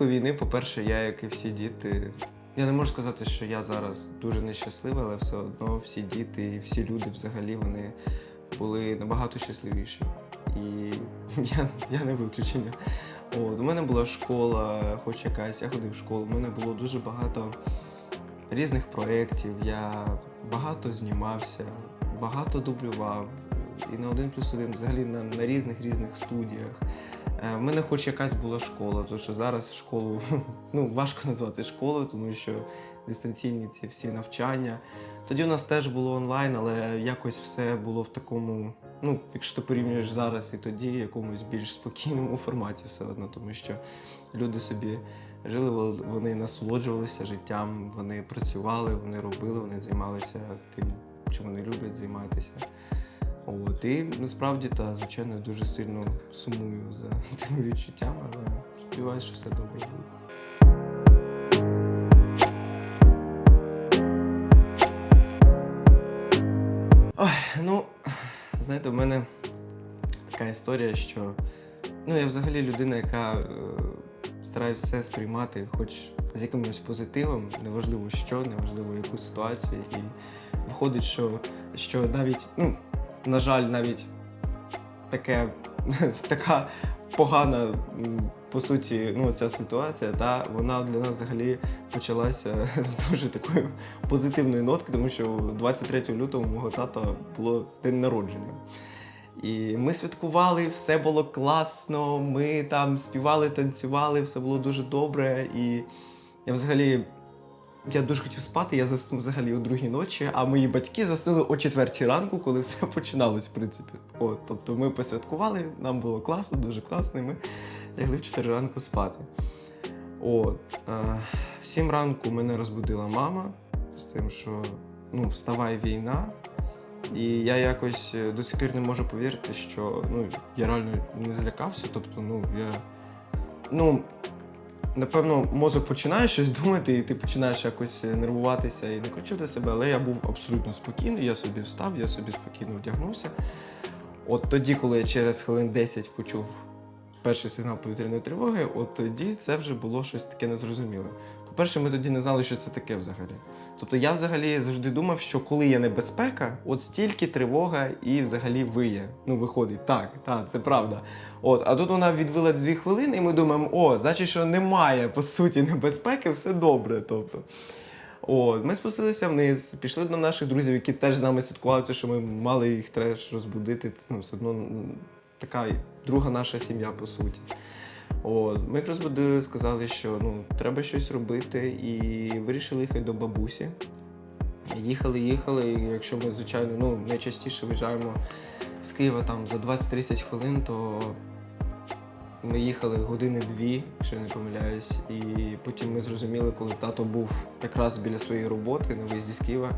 початку війни, по-перше, я, як і всі діти, я не можу сказати, що я зараз дуже нещасливий, але все одно всі діти і всі люди взагалі вони були набагато щасливіші. І я, я не виключення. От, у мене була школа, хоч якась, я ходив в школу, у мене було дуже багато різних проєктів, я багато знімався, багато дублював. І на один плюс один взагалі на, на різних різних студіях. Е, В мене хоч якась була школа, тому що зараз школу ну, важко назвати школою, тому що дистанційні ці всі навчання. Тоді у нас теж було онлайн, але якось все було в такому, ну, якщо ти порівнюєш зараз і тоді, якомусь більш спокійному форматі все одно, тому що люди собі жили, вони насолоджувалися життям, вони працювали, вони робили, вони займалися тим, чим вони люблять займатися. От, і насправді, та, звичайно, дуже сильно сумую за тими відчуттями, але сподіваюся, що все добре буде. Ой, ну, знаєте, в мене така історія, що ну, я взагалі людина, яка е, старається все сприймати, хоч з якимось позитивом, неважливо що, неважливо яку ситуацію. І виходить, що, що навіть, ну, на жаль, навіть таке, така погана, по суті, ну, ця ситуація, та вона для нас взагалі почалася з дуже такої позитивної нотки, тому що 23 лютого мого тата було день народження. І ми святкували, все було класно. Ми там співали, танцювали, все було дуже добре. І я взагалі. Я дуже хотів спати, я заснув взагалі о другій ночі, а мої батьки заснули о четвертій ранку, коли все починалось, в принципі. От, тобто ми посвяткували, нам було класно, дуже класно, і ми лягли в 4 ранку спати. От, е, в 7 ранку мене розбудила мама з тим, що ну, вставай війна. І я якось е, до сих пір не можу повірити, що ну, я реально не злякався. Тобто, ну, я. Ну, напевно, мозок починає щось думати, і ти починаєш якось е, нервуватися і не кричати себе, але я був абсолютно спокійний, я собі встав, я собі спокійно вдягнувся. От тоді, коли я через хвилин 10 почув перший сигнал повітряної тривоги, от тоді це вже було щось таке незрозуміле. По-перше, ми тоді не знали, що це таке взагалі. Тобто я взагалі завжди думав, що коли є небезпека, от стільки тривога і взагалі виє. Ну, виходить, так, так, це правда. От, а тут вона відвела дві хвилини, і ми думаємо, о, значить, що немає по суті небезпеки, все добре. Тобто. От, ми спустилися вниз, пішли до наших друзів, які теж з нами святкували, що ми мали їх треш розбудити. Ну, все одно така друга наша сім'я, по суті. От, ми їх розбудили, сказали, що ну, треба щось робити, і вирішили їхати до бабусі. Їхали, їхали, і якщо ми, звичайно, ну, найчастіше виїжджаємо з Києва там за 20-30 хвилин, то ми їхали години-дві, якщо я не помиляюсь, і потім ми зрозуміли, коли тато був якраз біля своєї роботи на виїзді з Києва.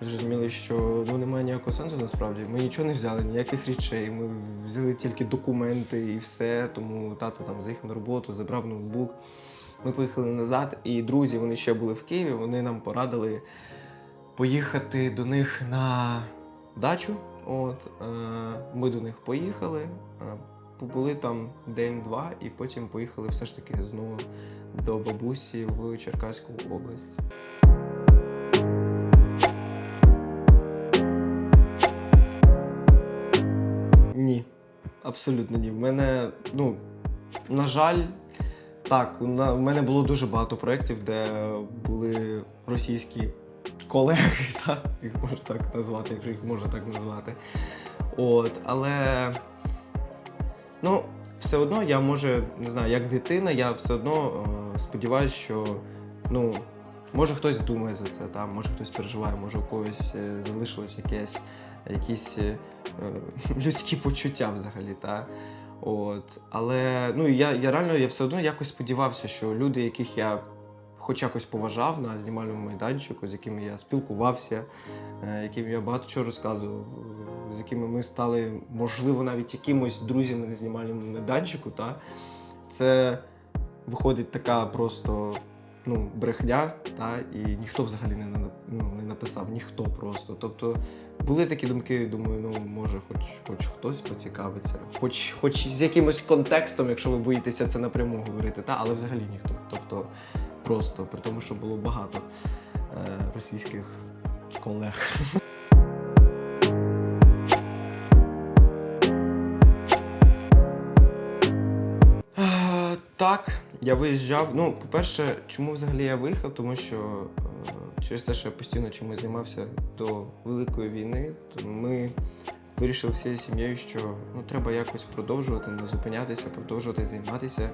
Зрозуміли, що ну немає ніякого сенсу насправді. Ми нічого не взяли, ніяких речей. Ми взяли тільки документи і все. Тому тато там заїхав на роботу, забрав ноутбук. Ми поїхали назад, і друзі, вони ще були в Києві. Вони нам порадили поїхати до них на дачу. От е, ми до них поїхали, е, побули там день-два, і потім поїхали все ж таки знову до бабусі в Черкаську область. Абсолютно ні. В мене, ну, на жаль, так, у мене було дуже багато проєктів, де були російські колеги, так, їх можна так назвати, якщо їх можна так назвати. От, але ну, все одно я може, не знаю, як дитина, я все одно е, сподіваюся, що ну, може хтось думає за це, та, може хтось переживає, може у когось е, залишилось якесь, якісь е, людські почуття взагалі. Та. От. Але ну, я, я реально я все одно якось сподівався, що люди, яких я хоч якось поважав на знімальному майданчику, з якими я спілкувався, е, яким я багато чого розказував, е, з якими ми стали, можливо, навіть якимось друзями на знімальному майданчику. Та? Це виходить така просто ну, брехня, та, і ніхто взагалі не, ну, не написав, ніхто просто. Тобто були такі думки, думаю, ну може, хоч, хоч хтось поцікавиться, хоч, хоч з якимось контекстом, якщо ви боїтеся це напряму говорити, та, але взагалі ніхто. Тобто просто при тому, що було багато е, російських колег. Е, Так, я виїжджав. Ну, по-перше, чому взагалі я виїхав? Тому що е, через те, що я постійно чимось займався до Великої війни, то ми вирішили всією сім'єю, що ну, треба якось продовжувати, не зупинятися, продовжувати займатися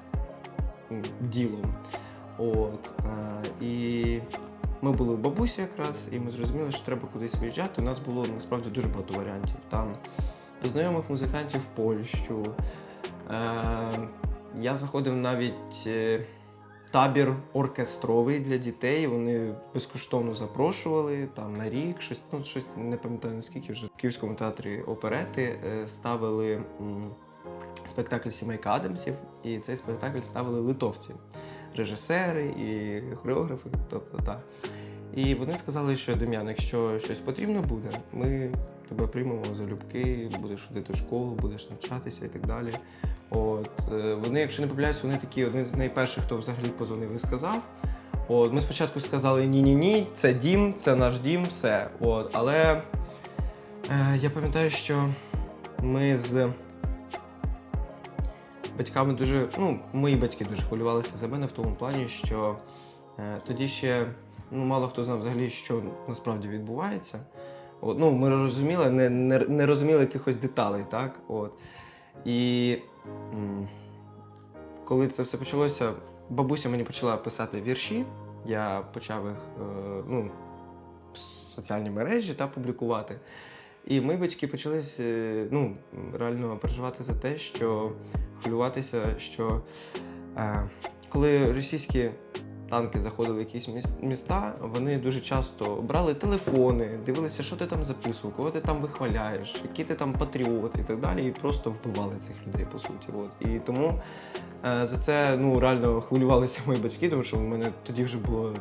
ділом. От, е, і ми були у бабусі якраз, і ми зрозуміли, що треба кудись виїжджати. У нас було насправді дуже багато варіантів. Там до знайомих музикантів в Польщу. Е, я заходив навіть е, табір оркестровий для дітей. Вони безкоштовно запрошували там на рік, щось, ну, щось не пам'ятаю наскільки вже в Київському театрі оперети е, ставили спектакль Сімейка Адамсів, і цей спектакль ставили литовці, режисери і хореографи. Тобто, так. І вони сказали, що Дем'ян, якщо щось потрібно буде, ми тебе приймемо залюбки, будеш ходити в школу, будеш навчатися і так далі. От е, вони, якщо не помиляюсь, вони такі одні з найперших, хто взагалі позвонив і сказав. От ми спочатку сказали ні-ні ні, це дім, це наш дім, все. От, але е, я пам'ятаю, що ми з батьками дуже, ну, мої батьки дуже хвилювалися за мене в тому плані, що е, тоді ще ну, мало хто знав взагалі, що насправді відбувається. От, ну, ми розуміли, не, не, не розуміли якихось деталей, так? От. І м, коли це все почалося, бабуся мені почала писати вірші. Я почав їх е, ну, в соціальні мережі та публікувати. І мої батьки почали е, ну, реально переживати за те, що хвилюватися, що е, коли російські танки заходили в якісь міс- міста, вони дуже часто брали телефони, дивилися, що ти там записував, кого ти там вихваляєш, який ти там патріот і так далі, і просто вбивали цих людей, по суті. От. І тому е, за це ну, реально хвилювалися мої батьки, тому що в мене тоді вже було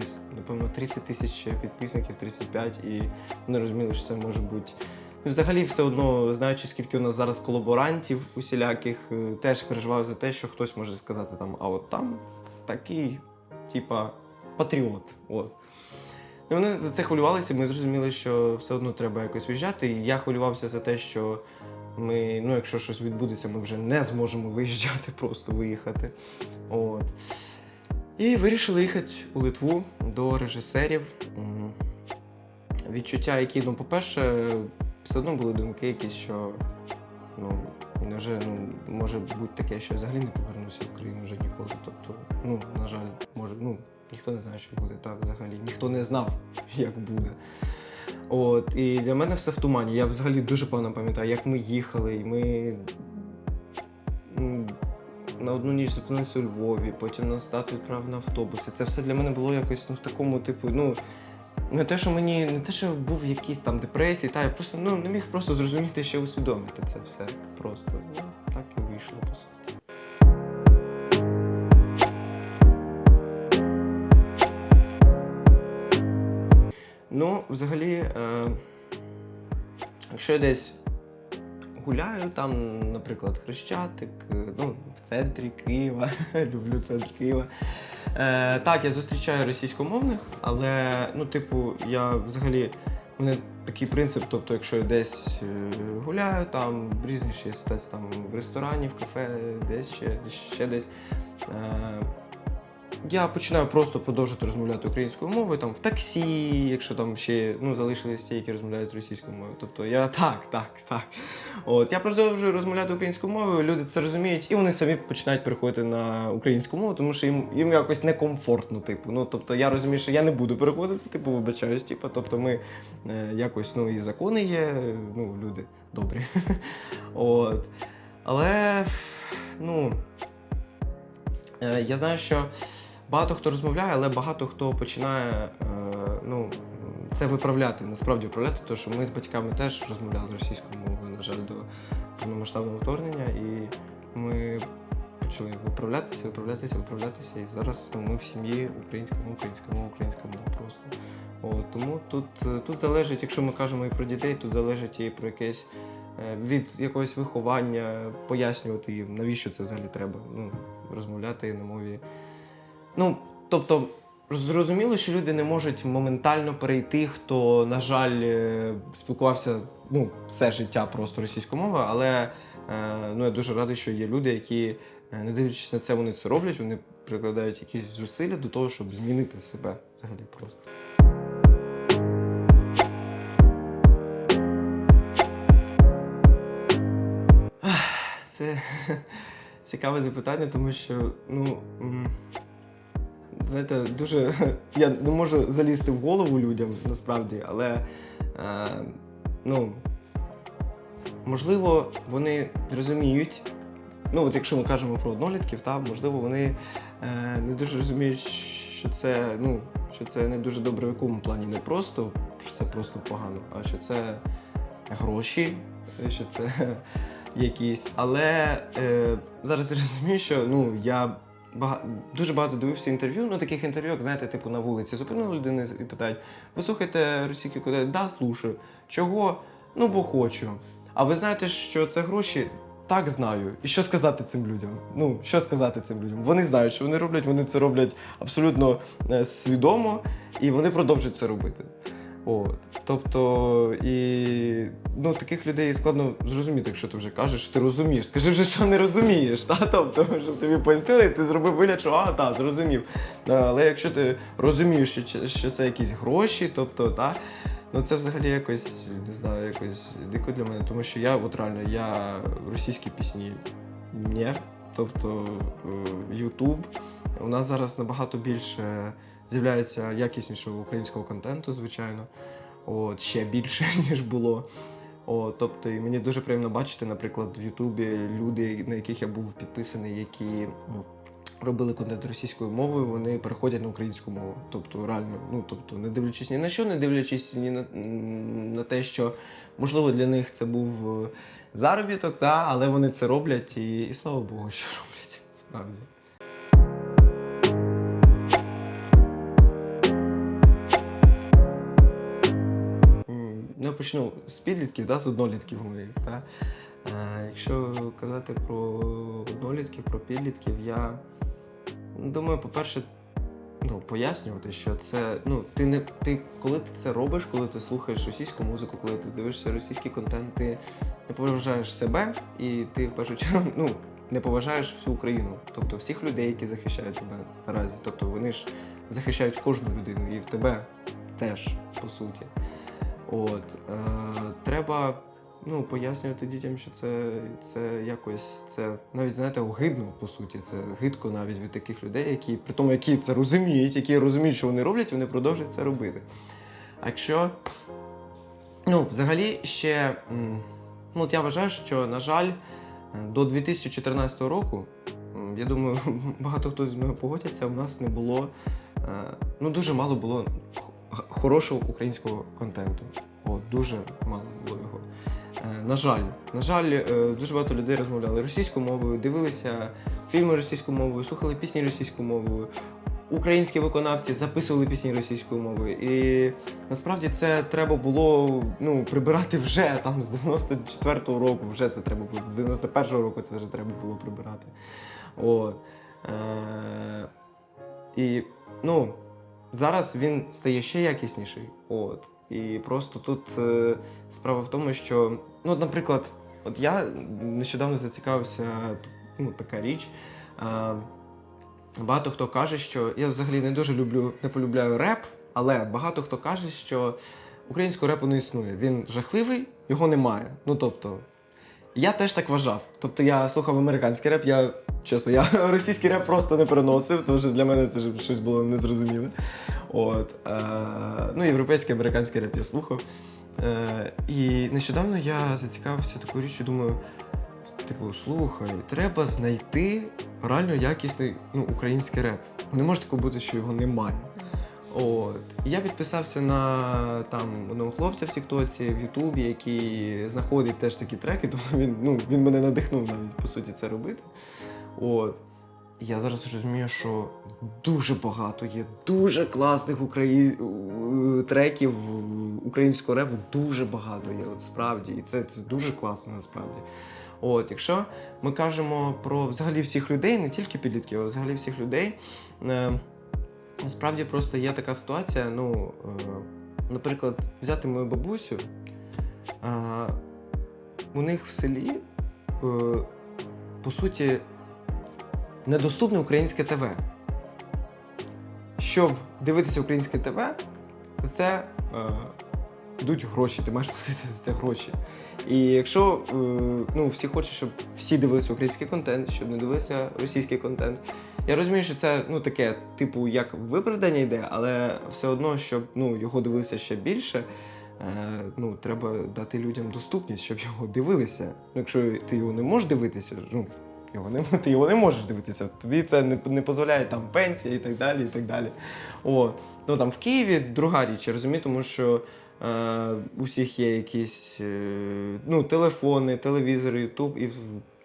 десь, напевно, 30 тисяч підписників, 35, і вони розуміли, що це може бути. Взагалі, все одно, знаючи, скільки у нас зараз колаборантів усіляких, е, теж переживав за те, що хтось може сказати там, а от там такий, типа, патріот. От. І вони за це хвилювалися, ми зрозуміли, що все одно треба якось виїжджати. І я хвилювався за те, що ми, ну, якщо щось відбудеться, ми вже не зможемо виїжджати, просто виїхати. От. І вирішили їхати у Литву до режисерів. Відчуття, які, ну, по-перше, все одно були думки якісь, що ну, невже ну, може бути таке, що я взагалі не повернуся в Україну вже ніколи. Тобто, ну, на жаль, може, ну, ніхто не знає, що буде так взагалі. Ніхто не знав, як буде. От, і для мене все в тумані. Я взагалі дуже погано пам'ятаю, як ми їхали, і ми м, на одну ніч зупинилися у Львові, потім нас тато відправив на автобуси. Це все для мене було якось ну, в такому, типу, ну. Не те, що мені, не те, що був якийсь там депресії, та я просто ну, не міг просто зрозуміти, ще усвідомити це все. Просто ну, так і вийшло, по суті. Ну, взагалі, е, якщо я десь гуляю, там, наприклад, Хрещатик, е, ну, в центрі Києва, люблю центр Києва. Е, так, я зустрічаю російськомовних, але, ну, типу, я взагалі. У мене такий принцип, тобто, якщо я десь е, гуляю, там різні ще десь там в ресторані, в кафе, десь ще, ще десь. Е, я починаю просто продовжувати розмовляти українською мовою, там в таксі, якщо там ще ну, залишились ті, які розмовляють російською мовою. Тобто я так, так, так. От я продовжую розмовляти українською мовою, люди це розуміють, і вони самі починають переходити на українську мову, тому що їм, їм якось некомфортно, типу. Ну тобто я розумію, що я не буду переходити, типу, вибачаюсь, типу, тобто ми е, якось ну і закони є, ну, люди добрі. От. Але ну. Е, Я знаю, що багато хто розмовляє, але багато хто починає е, ну, це виправляти, насправді виправляти, тому що ми з батьками теж розмовляли російською мовою, на жаль, до повномасштабного вторгнення, і ми почали виправлятися, виправлятися, виправлятися. І зараз ну, ми в сім'ї українська мова, українська мова, просто. От, тому тут, тут залежить, якщо ми кажемо і про дітей, тут залежить і про якесь е, від якогось виховання, пояснювати їм, навіщо це взагалі треба. Ну, розмовляти на мові. Ну, тобто, зрозуміло, що люди не можуть моментально перейти, хто, на жаль, е, спілкувався ну, все життя просто російською мовою, але е, ну, я дуже радий, що є люди, які, е, не дивлячись на це, вони це роблять, вони прикладають якісь зусилля до того, щоб змінити себе взагалі просто. Це цікаве запитання, тому що, ну. Знаєте, дуже. Я не можу залізти в голову людям насправді, але е, ну, можливо, вони розуміють. Ну, от якщо ми кажемо про однолітків, та, можливо, вони е, не дуже розуміють, що це, ну, що це не дуже добре в якому плані. Не просто, що це просто погано, а що це гроші, що це якісь. Але е, зараз я розумію, що ну, я бага... дуже багато дивився інтерв'ю, ну таких інтерв'ю, як знаєте, типу на вулиці зупинили людину і питають: ви слухаєте російські коди? Да, слушаю. Чого? Ну, бо хочу. А ви знаєте, що це гроші? Так знаю. І що сказати цим людям? Ну, що сказати цим людям? Вони знають, що вони роблять, вони це роблять абсолютно е, свідомо, і вони продовжують це робити. От. Тобто, і ну, таких людей складно зрозуміти, якщо ти вже кажеш, що ти розумієш. Скажи вже, що не розумієш. Та? Тобто, щоб тобі пояснили, ти зробив вигляд, що а, так, зрозумів. Е, Але якщо ти розумієш, що, це якісь гроші, тобто, та, ну це взагалі якось, не знаю, якось дико для мене, тому що я от реально я російські пісні ні. Тобто Ютуб у нас зараз набагато більше з'являється якіснішого українського контенту, звичайно. От, ще більше, ніж було. О, тобто, і мені дуже приємно бачити, наприклад, в Ютубі люди, на яких я був підписаний, які робили контент російською мовою, вони переходять на українську мову. Тобто, реально, ну тобто, не дивлячись ні на що, не дивлячись ні на, на те, що можливо для них це був е, заробіток, та, але вони це роблять, і, і слава Богу, що роблять справді. Почну з підлітків, да, з однолітків моїх. Да. Е, якщо казати про однолітків, про підлітків, я думаю, по-перше, ну, пояснювати, що це. Ну, ти не ти, коли ти це робиш, коли ти слухаєш російську музику, коли ти дивишся російський контент, ти не поважаєш себе і ти в першу чергу ну, не поважаєш всю Україну, тобто всіх людей, які захищають тебе наразі. Тобто вони ж захищають кожну людину і в тебе теж, по суті. От, е, треба ну, пояснювати дітям, що це, це якось це навіть знаєте, огидно, по суті. Це гидко навіть від таких людей, які при тому, які це розуміють, які розуміють, що вони роблять, вони продовжують це робити. А якщо ну, взагалі ще ну, от я вважаю, що, на жаль, до 2014 року, я думаю, багато хто з мною погодяться, у нас не було, е, ну дуже мало було хорошого українського контенту. От, дуже мало було його. Е, На жаль, на жаль, е, дуже багато людей розмовляли російською мовою, дивилися фільми російською мовою, слухали пісні російською мовою. Українські виконавці записували пісні російською мовою. І насправді це треба було ну, прибирати вже там з 94-го року, вже це треба було, з 91-го року це вже треба було прибирати. От. Е- і ну, зараз він стає ще якісніший. От. І просто тут е, справа в тому, що, ну, наприклад, от я нещодавно зацікавився, ну, така річ. Е, багато хто каже, що я взагалі не дуже люблю, не полюбляю реп, але багато хто каже, що українського репу не існує. Він жахливий, його немає. Ну тобто, я теж так вважав. Тобто я слухав американський реп, я чесно, я російський реп просто не переносив, тому що для мене це щось було незрозуміле. От, е, ну, європейський американський реп я слухав. Е, і нещодавно я зацікавився такою річчю, думаю, типу, слухай, треба знайти реально якісний ну, український реп. Не може такого бути, що його немає. От. І я підписався на там одного хлопця в Тіктоці, в Ютубі, який знаходить теж такі треки. Тобто він, ну, він мене надихнув навіть по суті це робити. От. Я зараз розумію, що дуже багато є дуже класних украї... треків українського репу, дуже багато є, от справді. І це, це дуже класно насправді. От, якщо ми кажемо про взагалі всіх людей, не тільки підлітків, а взагалі всіх людей. Е, насправді просто є така ситуація. Ну, е, наприклад, взяти мою бабусю. Е, у них в селі, е, по суті, недоступне українське ТВ. Щоб дивитися українське ТВ, за це е, йдуть гроші, ти маєш платити за це гроші. І якщо е, ну, всі хочуть, щоб всі дивилися український контент, щоб не дивилися російський контент. Я розумію, що це ну, таке, типу, як виправдання йде, але все одно, щоб ну, його дивилися ще більше, е, ну, треба дати людям доступність, щоб його дивилися. Ну, якщо ти його не можеш дивитися, ну, його не, ти його не можеш дивитися. Тобі це не, не дозволяє там пенсія і так далі. і так далі. О, ну там в Києві друга річ, я розумію, тому що е, у всіх є якісь е, ну, телефони, телевізори, Ютуб, і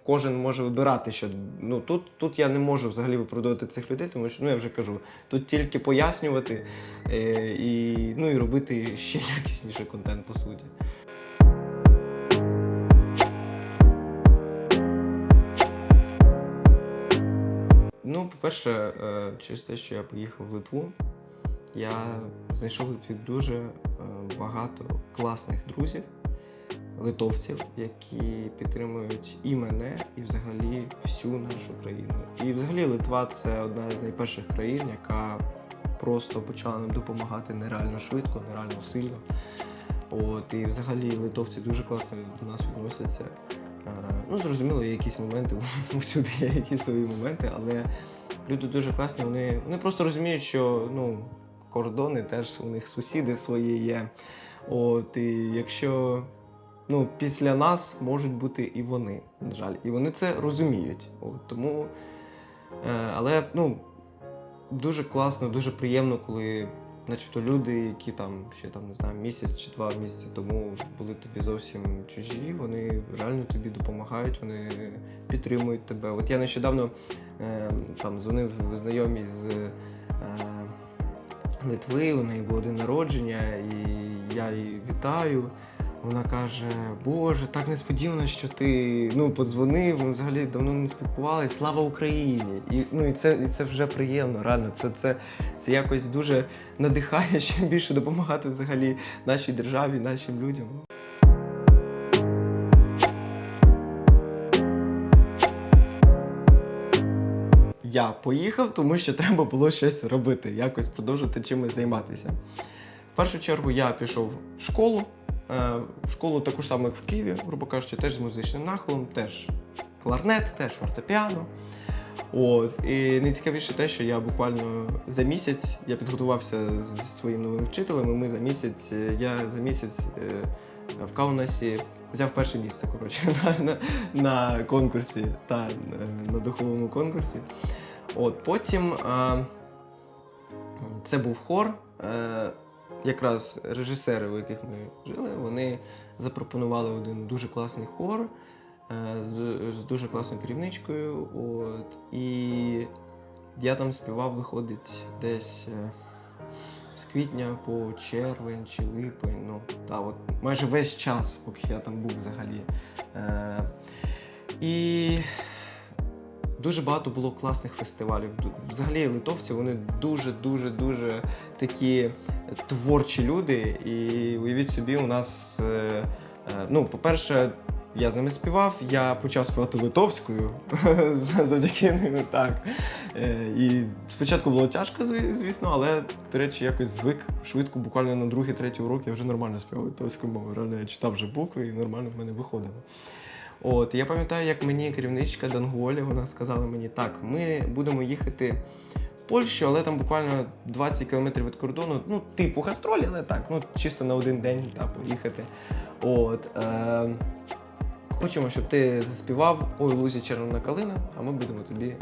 кожен може вибирати, що ну тут, тут я не можу взагалі виправдовувати цих людей, тому що ну я вже кажу, тут тільки пояснювати е, і, ну, і робити ще якісніший контент по суті. По-перше, е, через те, що я поїхав в Литву, я знайшов в Литві дуже е, багато класних друзів, литовців, які підтримують і мене, і взагалі всю нашу країну. І взагалі Литва це одна з найперших країн, яка просто почала нам допомагати нереально швидко, нереально сильно. От, і взагалі литовці дуже класно до нас відносяться. Е, Ну, зрозуміло, є якісь моменти, усюди є якісь свої моменти, але люди дуже класні, вони, вони просто розуміють, що ну, кордони теж у них сусіди свої є. От, і якщо ну, після нас можуть бути і вони, на жаль, і вони це розуміють. От, тому, е, але ну, дуже класно, дуже приємно, коли начебто люди, які там ще там не знаю, місяць чи два місяці тому були тобі зовсім чужі, вони реально тобі допомагають, вони підтримують тебе. От я нещодавно е, там дзвонив знайомій з е, Литви, у неї було день народження, і я її вітаю. Вона каже: Боже, так несподівано, що ти ну, подзвонив, ми взагалі давно не спілкувалися. Слава Україні! І, ну, і, це, і це вже приємно, реально. Це, це, це якось дуже надихає ще більше допомагати взагалі нашій державі, нашим людям. Я поїхав, тому що треба було щось робити, якось продовжити чимось займатися. В першу чергу я пішов в школу. Е, В школу таку ж саму, як в Києві, грубо кажучи, теж з музичним нахилом, теж кларнет, теж фортепіано. От. І найцікавіше те, що я буквально за місяць я підготувався з своїм новим вчителем, і ми за місяць, е, я за місяць е, в Каунасі взяв перше місце коротше, на, на, на конкурсі та на духовому конкурсі. От, потім е, це був хор. Якраз режисери, у яких ми жили, вони запропонували один дуже класний хор е, з, дуже класною керівничкою. От, і я там співав, виходить, десь е, з квітня по червень чи липень. Ну, та, от, майже весь час, поки я там був взагалі. Е, і дуже багато було класних фестивалів. Взагалі, литовці вони дуже, дуже, дуже такі творчі люди. І уявіть собі, у нас, е, е, ну, по-перше, я з ними співав, я почав співати литовською завдяки ним. Так. Е, І спочатку було тяжко, звісно, але, до речі, якось звик швидко, буквально на другий, третій урок я вже нормально співав литовською мовою. Реально я читав вже букви і нормально в мене виходило. От, я пам'ятаю, як мені керівничка Данголі, вона сказала мені, так, ми будемо їхати в Польщу, але там буквально 20 кілометрів від кордону, ну, типу гастролі, але так, ну, чисто на один день та, поїхати. От, е, хочемо, щоб ти заспівав Ой, лузі червона калина, а ми будемо тобі е,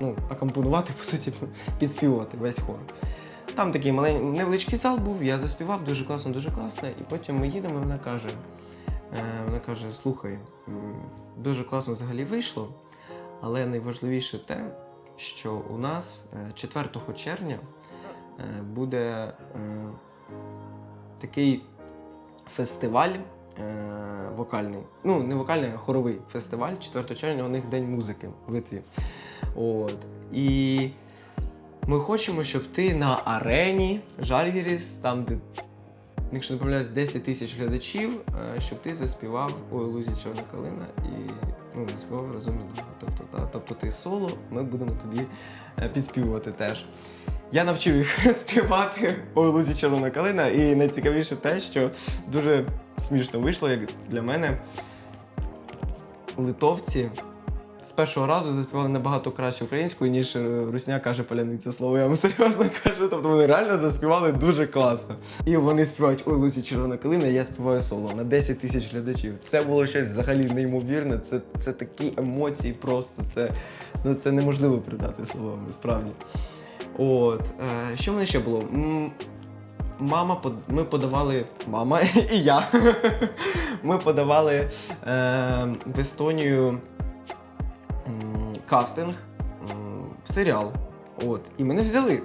ну, акомпонувати, по суті, підспівувати весь хор. Там такий маленький невеличкий зал був, я заспівав дуже класно, дуже класно. І потім ми їдемо, і вона каже: вона каже: слухай, дуже класно взагалі вийшло, Але найважливіше те, що у нас е, 4 червня е, буде е, такий фестиваль е, вокальний. Ну, не вокальний, а хоровий фестиваль. 4 червня у них День музики в Литві. От. І ми хочемо, щоб ти на арені Жальгіріс, там, де, якщо не 10 тисяч глядачів, е, щоб ти заспівав Ой, лузі чорна калина і ну, заспівав разом з нами. Тобто, та, тобто ти соло, ми будемо тобі е, підспівувати теж. Я навчив їх співати Ой, лузі червона калина, і найцікавіше те, що дуже смішно вийшло, як для мене. Литовці з першого разу заспівали набагато краще українською, ніж е, русня каже паляниця слово. Я вам серйозно кажу. Тобто вони реально заспівали дуже класно. І вони співають Ой, Лусі червона калина, я співаю соло на 10 тисяч глядачів. Це було щось взагалі неймовірне. Це, це такі емоції просто. Це, ну, це неможливо передати словами, справді. От, е, що в мене ще було? Мама, ми подавали, мама і я. Ми подавали е, в Естонію кастинг, м, серіал. От, і мене взяли.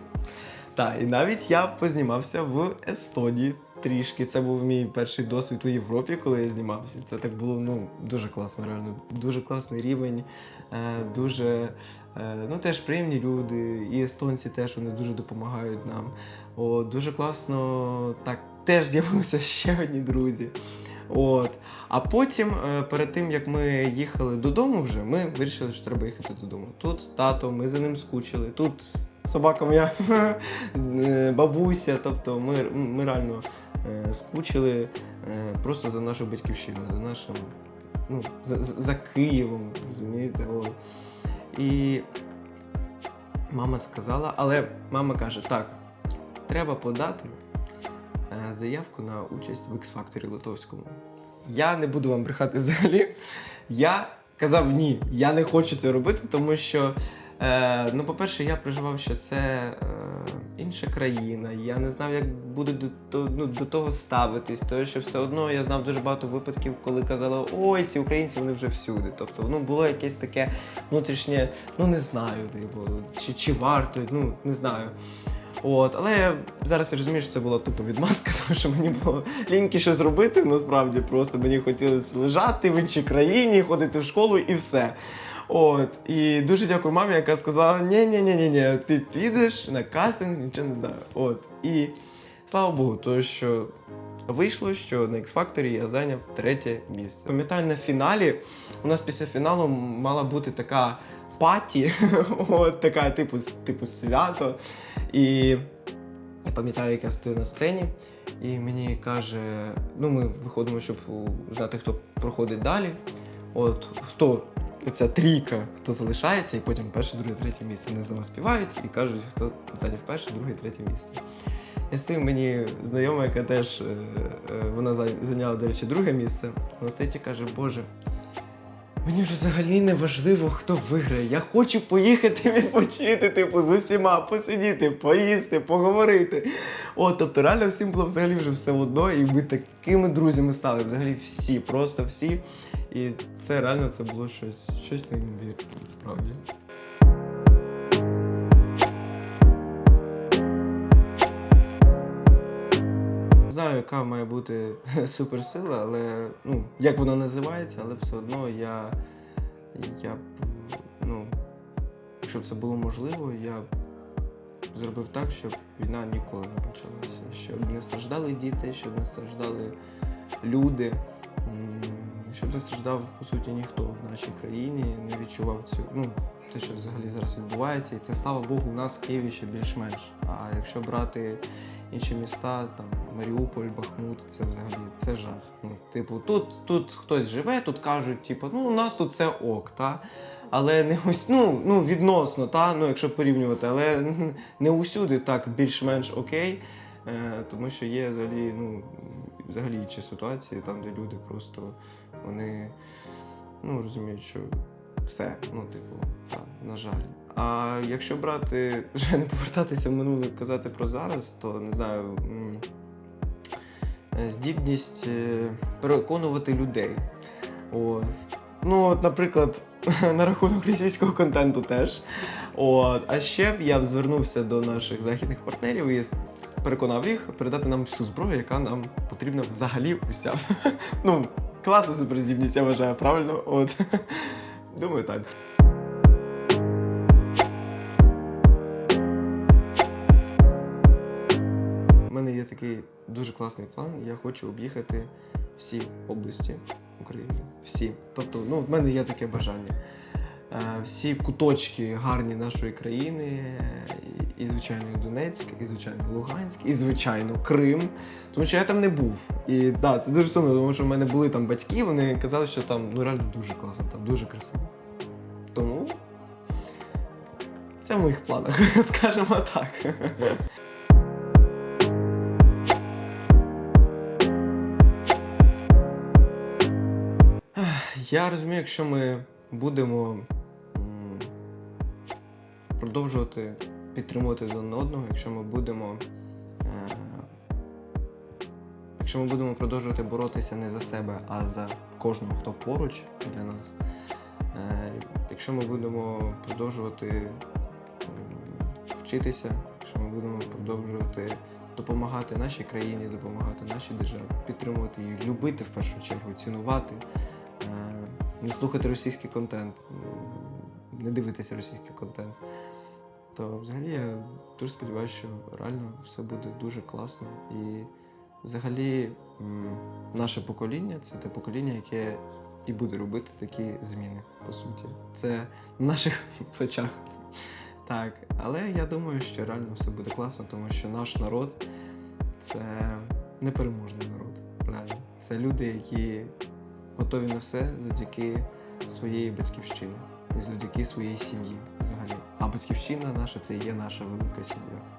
Так, і навіть я познімався в Естонії трішки. Це був мій перший досвід у Європі, коли я знімався. Це так було ну, дуже класно, реально. Дуже класний рівень, е, дуже е, ну, теж приємні люди. І естонці теж вони дуже допомагають нам. О, дуже класно так теж з'явилися ще одні друзі. От. А потім, е, перед тим як ми їхали додому, вже ми вирішили, що треба їхати додому. Тут тато, ми за ним скучили. Тут собака моя е, бабуся. Тобто ми, ми реально е, скучили просто за нашу батьківщину, за нашим, ну, за, за Києвом, розумієте? От. І мама сказала, але мама каже: так, треба подати заявку на участь в X-Factor Литовському. Я не буду вам брехати взагалі. Я казав ні, я не хочу це робити, тому що, е, ну, по-перше, я переживав, що це е, інша країна. Я не знав, як буду до, то- ну, до того ставитись. Тому що все одно я знав дуже багато випадків, коли казали, ой, ці українці вони вже всюди. Тобто, ну було якесь таке внутрішнє, ну не знаю, типу, чи, чи варто, ну не знаю. От, але я зараз розумію, що це була тупо відмазка, тому що мені було ліньки щось робити. Насправді просто мені хотілося лежати в іншій країні, ходити в школу і все. От, і дуже дякую мамі, яка сказала: ні ні ні ні ні ти підеш на кастинг, нічого не знаю. От. І слава Богу, то що вийшло, що на X-Factor я зайняв третє місце. Пам'ятаю, на фіналі у нас після фіналу мала бути така паті, от така, типу, типу свято. І я пам'ятаю, як я стою на сцені, і мені каже: ну, ми виходимо, щоб знати, хто проходить далі. От хто ця трійка, хто залишається, і потім перше, друге, третє місце. Вони знову співають і кажуть, хто зайняв перше, друге, третє місце. Я стою, мені знайома, яка теж е, е, вона зайняла, до речі, друге місце. Вона стоїть і каже, Боже. Мені вже взагалі не важливо, хто виграє. Я хочу поїхати відпочити, типу, з усіма, посидіти, поїсти, поговорити. О, тобто реально всім було взагалі вже все одно, і ми такими друзями стали. Взагалі всі, просто всі. І це реально це було щось, щось неймовірне, справді. Знаю, яка має бути суперсила, але ну, як вона називається, але все одно я, я б, ну, якщо б це було можливо, я б зробив так, щоб війна ніколи не почалася. Щоб не страждали діти, щоб не страждали люди, щоб не страждав, по суті, ніхто в нашій країні, не відчував цю, ну, те, що взагалі зараз відбувається. І це, слава Богу, у нас в Києві ще більш-менш. А якщо брати інші міста, там Маріуполь, Бахмут, це взагалі це жах. Ну, типу, тут, тут хтось живе, тут кажуть, типу, ну у нас тут все ок, та? Але не ось, ну, ну відносно, та? ну, якщо порівнювати, але не усюди так більш-менш окей. Е, тому що є взагалі, ну, взагалі інші ситуації, там, де люди просто вони ну, розуміють, що все, ну, типу, так, на жаль. А якщо брати, вже не повертатися в минуле, казати про зараз, то не знаю. Е, Здібність е, переконувати людей. О, ну, от, наприклад, на рахунок російського контенту теж. От. А ще б я б звернувся до наших західних партнерів і переконав їх передати нам всю зброю, яка нам потрібна взагалі уся. Ну, класна суперздібність, я вважаю, правильно? От. Думаю, так. Такий дуже класний план. Я хочу об'їхати всі області України. Всі. Тобто, ну, в мене є таке бажання. Е, Всі куточки гарні нашої країни, і, звичайно, Донецьк, і звичайно, Луганськ, і звичайно, Крим. Тому що я там не був. І да, це дуже сумно, тому що в мене були там батьки, вони казали, що там ну реально дуже класно, там дуже красиво. Тому це в моїх планах, скажімо так. Я розумію, якщо ми будемо продовжувати підтримувати один одного, якщо ми будемо. е, Якщо ми будемо продовжувати боротися не за себе, а за кожного, хто поруч для нас. е, Якщо ми будемо продовжувати вчитися, якщо ми будемо продовжувати допомагати нашій країні, допомагати нашій державі, підтримувати її, любити в першу чергу, цінувати, не слухати російський контент, не дивитися російський контент, то взагалі я дуже сподіваюся, що реально все буде дуже класно. І взагалі наше покоління це те покоління, яке і буде робити такі зміни, по суті. Це на наших плечах. Так, але я думаю, що реально все буде класно, тому що наш народ це непереможний народ. Реально. Це люди, які готові на все завдяки своєї батьківщині і завдяки своїй сім'ї взагалі. А батьківщина наша це є наша велика сім'я.